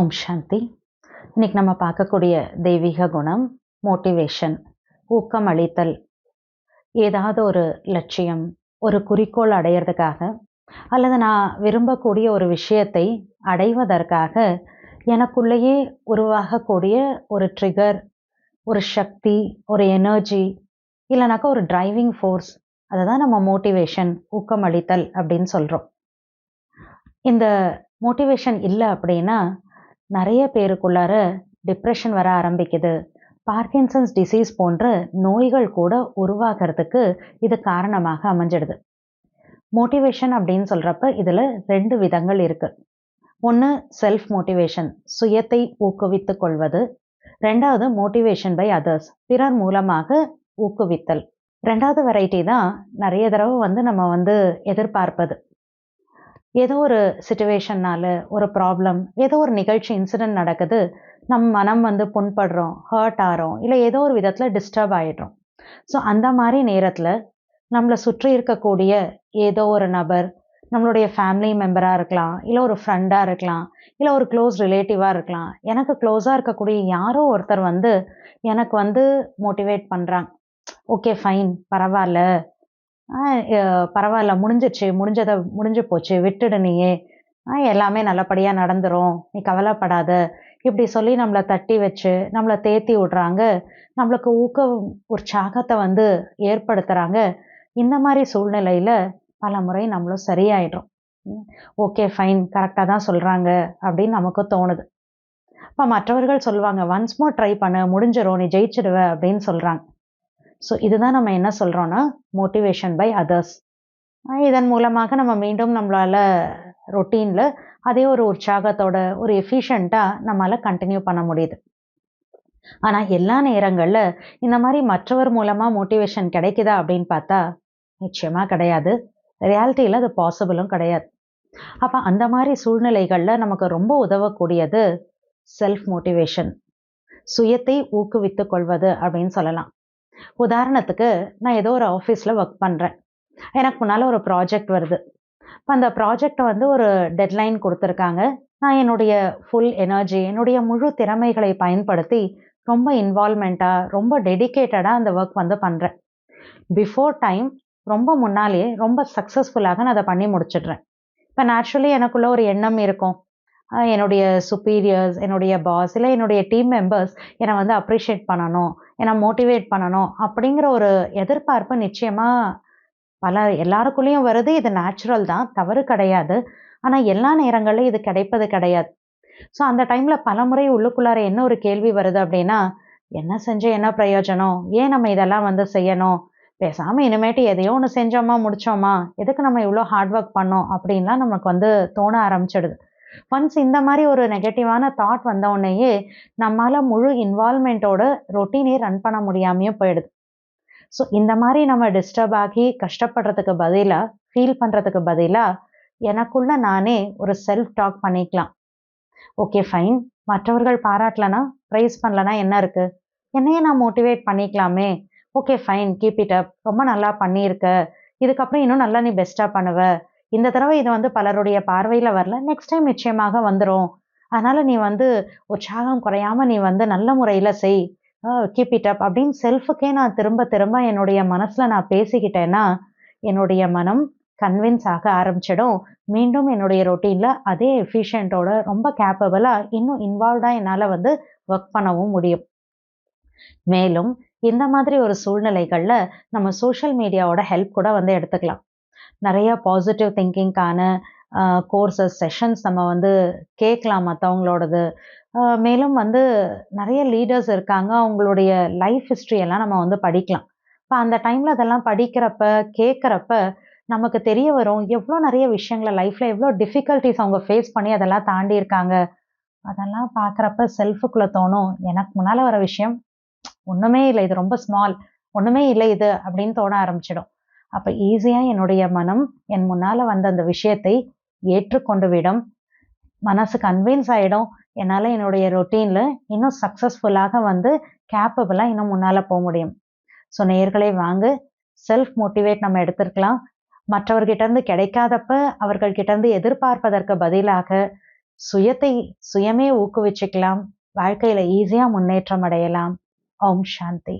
ஓம் சாந்தி. இன்னைக்கு நம்ம பார்க்கக்கூடிய தெய்வீக குணம் மோட்டிவேஷன் ஊக்கம் அளித்தல். ஏதாவது ஒரு லட்சியம் ஒரு குறிக்கோள் அடையிறதுக்காக அல்லது நான் விரும்பக்கூடிய ஒரு விஷயத்தை அடைவதற்காக எனக்குள்ளேயே உருவாகக்கூடிய ஒரு ட்ரிகர் ஒரு சக்தி ஒரு எனர்ஜி இல்லைனாக்கா ஒரு டிரைவிங் ஃபோர்ஸ் அதை தான் நம்ம மோட்டிவேஷன் ஊக்கம் அளித்தல் அப்படின்னு சொல்கிறோம் இந்த மோட்டிவேஷன் இல்லை அப்படின்னா நிறைய பேருக்குள்ளார டிப்ரெஷன் வர ஆரம்பிக்குது. பார்க்கின்சன்ஸ் டிசீஸ் போன்ற நோய்கள் கூட உருவாகிறதுக்கு இது காரணமாக அமைஞ்சிடுது. மோட்டிவேஷன் அப்படின்னு சொல்கிறப்ப இதில் ரெண்டு விதங்கள் இருக்குது ஒன்று செல்ஃப் மோட்டிவேஷன் சுயத்தை ஊக்குவித்து கொள்வது. ரெண்டாவது மோட்டிவேஷன் பை அதர்ஸ் பிறர் மூலமாக ஊக்குவித்தல். ரெண்டாவது வெரைட்டி தான் நிறைய தடவை வந்து நம்ம வந்து எதிர்பார்ப்பது. ஏதோ ஒரு சுச்சுவேஷன்னால ஒரு ப்ராப்ளம் ஏதோ ஒரு நிகழ்ச்சி இன்சிடென்ட் நடக்குது நம் மனம் வந்து புண்படுறோம் ஹர்ட் ஆகிறோம் இல்லை ஏதோ ஒரு விதத்தில் டிஸ்டர்ப் ஆகிடுறோம் ஸோ அந்த மாதிரி நேரத்தில் நம்மளை சுற்றி இருக்கக்கூடிய ஏதோ ஒரு நபர் நம்மளுடைய ஃபேமிலி மெம்பராக இருக்கலாம் இல்லை ஒரு ஃப்ரெண்டாக இருக்கலாம் இல்லை ஒரு க்ளோஸ் ரிலேட்டிவாக இருக்கலாம் எனக்கு க்ளோஸாக இருக்கக்கூடிய யாரோ ஒருத்தர் வந்து எனக்கு வந்து மோட்டிவேட் பண்ணுறாங்க ஓகே ஃபைன் பரவாயில்ல. பரவாயில்ல முடிஞ்சிச்சு முடிஞ்சதை முடிஞ்சு போச்சு விட்டுடு நீயே. எல்லாமே நல்லபடியாக நடந்துரும் நீ கவலைப்படாத. இப்படி சொல்லி நம்மளை தட்டி வச்சு நம்மளை தேத்தி விடுறாங்க. நம்மளுக்கு ஊக்க உற்சாகத்தை வந்து ஏற்படுத்துகிறாங்க இந்த மாதிரி சூழ்நிலையில் பல முறை நம்மளும் சரியாயிடும் ஓகே ஃபைன் கரெக்டாக தான் சொல்கிறாங்க அப்படின்னு நமக்கு தோணுது. இப்போ மற்றவர்கள் சொல்லுவாங்க ஒன்ஸ் மோர் ட்ரை பண்ண முடிஞ்சிடும் நீ ஜெயிச்சிடுவ அப்படின்னு சொல்கிறாங்க ஸோ இதுதான் நம்ம என்ன சொல்கிறோன்னா மோட்டிவேஷன் பை அதர்ஸ் இதன் மூலமாக நம்ம மீண்டும் நம்மளால் ரொட்டீனில் அதே ஒரு உற்சாகத்தோட ஒரு எஃபிஷியண்ட்டாக நம்மளால் கண்டினியூ பண்ண முடியுது. ஆனால் எல்லா நேரங்களில் இந்த மாதிரி மற்றவர் மூலமாக மோட்டிவேஷன் கிடைக்குதா அப்படின்னு பார்த்தா நிச்சயமாக கிடையாது. ரியாலிட்டியில் அது பாசிபிளும் கிடையாது. அப்போ அந்த மாதிரி சூழ்நிலைகளில் நமக்கு ரொம்ப உதவக்கூடியது செல்ஃப் மோட்டிவேஷன் சுயத்தை ஊக்குவித்து கொள்வது அப்படின்னு சொல்லலாம். உதாரணத்துக்கு நான் ஏதோ ஒரு ஆஃபீஸில் ஒர்க் பண்ணுறேன் எனக்கு முன்னால் ஒரு ப்ராஜெக்ட் வருது. இப்போ அந்த ப்ராஜெக்டை வந்து ஒரு டெட்லைன் கொடுத்துருக்காங்க. நான் என்னுடைய ஃபுல் எனர்ஜி என்னுடைய முழு திறமைகளை பயன்படுத்தி ரொம்ப இன்வால்மெண்ட்டாக ரொம்ப டெடிக்கேட்டடாக அந்த ஒர்க் வந்து பண்ணுறேன் பிஃபோர் டைம் ரொம்ப முன்னாலேயே ரொம்ப சக்ஸஸ்ஃபுல்லாக நான் அதை பண்ணி முடிச்சிடுறேன். இப்போ நேச்சுரலி எனக்குள்ள ஒரு எண்ணம் இருக்கும். என்னுடைய சுப்பீரியர்ஸ் என்னுடைய பாஸ் இல்லை என்னுடைய டீம் மெம்பர்ஸ் என்னை வந்து அப்ரிஷியேட் பண்ணணும் என்னை மோட்டிவேட் பண்ணணும் அப்படிங்கிற ஒரு எதிர்பார்ப்பு நிச்சயமாக பல எல்லாருக்குள்ளேயும் வருது. இது நேச்சுரல் தான் தவறு கிடையாது. ஆனால் எல்லா நேரங்களிலும் இது கிடைப்பது கிடையாது. ஸோ அந்த டைமில் பல முறை உள்ளுக்குள்ளார என்ன ஒரு கேள்வி வருது அப்படின்னா என்ன செஞ்ச என்ன பிரயோஜனம்? ஏன் நம்ம இதெல்லாம் வந்து செய்யணும்? பேசாமல் இனிமேட்டு எதையோ ஒன்று செஞ்சோமா முடிச்சோமா? எதுக்கு நம்ம இவ்வளோ ஹார்ட் ஒர்க் பண்ணோம்? அப்படின்லாம் நமக்கு வந்து தோண ஆரம்பிச்சிடுது. ஒன்ஸ் இந்த மாதிரி ஒரு நெகட்டிவான தாட் வந்த உடனேயே நம்மளால் முழு இன்வால்மெண்ட்டோட ரொட்டீனே ரன் பண்ண முடியாமையும் போயிடுது. ஸோ இந்த மாதிரி நம்ம டிஸ்டர்ப் ஆகி கஷ்டப்படுறதுக்கு பதிலாக ஃபீல் பண்ணுறதுக்கு பதிலாக எனக்குள்ள நானே ஒரு செல்ஃப் டாக் பண்ணிக்கலாம். ஓகே ஃபைன் மற்றவர்கள் பாராட்டலனா ப்ரைஸ் பண்ணலனா என்ன இருக்குது என்னையே நான் motivate பண்ணிக்கலாமே. Okay fine keep it up ரொம்ப நல்லா பண்ணியிருக்க. இதுக்கப்புறம் இன்னும் நல்லா நீ பெஸ்ட்டாக பண்ணுவ. இந்த தடவை இது வந்து பலருடைய பார்வையில் வரல. நெக்ஸ்ட் டைம் நிச்சயமாக வந்துடும் அதனால் நீ வந்து உற்சாகம் குறையாமல் நீ வந்து நல்ல முறையில் செய். கீப் இட் அப் அப்படின்னு செல்ஃபுக்கே நான் திரும்ப திரும்ப என்னுடைய மனசில் நான் பேசிக்கிட்டேன்னா என்னுடைய மனம் கன்வின்ஸ் ஆக ஆரம்பிச்சிடும். மீண்டும் என்னுடைய ரொட்டீனில் அதே எஃபிஷியண்ட்டோட ரொம்ப கேப்பபிளாக இன்னும் இன்வால்வ்டாக என்னால் வந்து ஒர்க் பண்ணவும் முடியும். மேலும் இந்த மாதிரி ஒரு சூழ்நிலைகளில் நம்ம சோஷியல் மீடியாவோட ஹெல்ப் கூட வந்து எடுத்துக்கலாம். நிறைய பாசிட்டிவ் திங்கிங்க்கான கோர்சஸ் செஷன்ஸ் நம்ம வந்து கேட்கலாம் மற்றவங்களோடது மேலும் வந்து நிறைய லீடர்ஸ் இருக்காங்க. அவங்களுடைய லைஃப் ஹிஸ்ட்ரி எல்லாம் நம்ம வந்து படிக்கலாம். இப்போ அந்த டைமில் அதெல்லாம் படிக்கிறப்ப கேட்குறப்ப நமக்கு தெரிய வரும் எவ்வளோ நிறைய விஷயங்களை லைஃப்பில் எவ்வளோ டிஃபிகல்ட்டிஸ் அவங்க ஃபேஸ் பண்ணி அதெல்லாம் தாண்டி இருக்காங்க. அதெல்லாம் பார்க்குறப்ப செல்ஃபுக்குள்ளே தோணும் எனக்கு முன்னால் வர விஷயம் ஒன்றுமே இல்லை இது ரொம்ப ஸ்மால் ஒன்றுமே இல்லை இது அப்படின்னு தோண ஆரம்பிச்சிடும். அப்போ ஈஸியாக என்னுடைய மனம் என் முன்னால் வந்த அந்த விஷயத்தை ஏற்றுக்கொண்டு விடும். மனசு கன்வின்ஸ் ஆகிடும் என்னால் என்னுடைய ரொட்டீனில் இன்னும் சக்ஸஸ்ஃபுல்லாக வந்து கேப்பபிளாக இன்னும் முன்னால் போக முடியும். ஸோ நேர்களே வாங்க செல்ஃப் மோட்டிவேட் நம்ம எடுத்துருக்கலாம். மற்றவர்கிட்டேருந்து கிடைக்காதப்ப அவர்கள்கிட்டேருந்து எதிர்பார்ப்பதற்கு பதிலாக சுயத்தை சுயமே ஊக்குவிச்சுக்கலாம். வாழ்க்கையில ஈஸியா முன்னேற்றம் அடையலாம். ஓம் சாந்தி.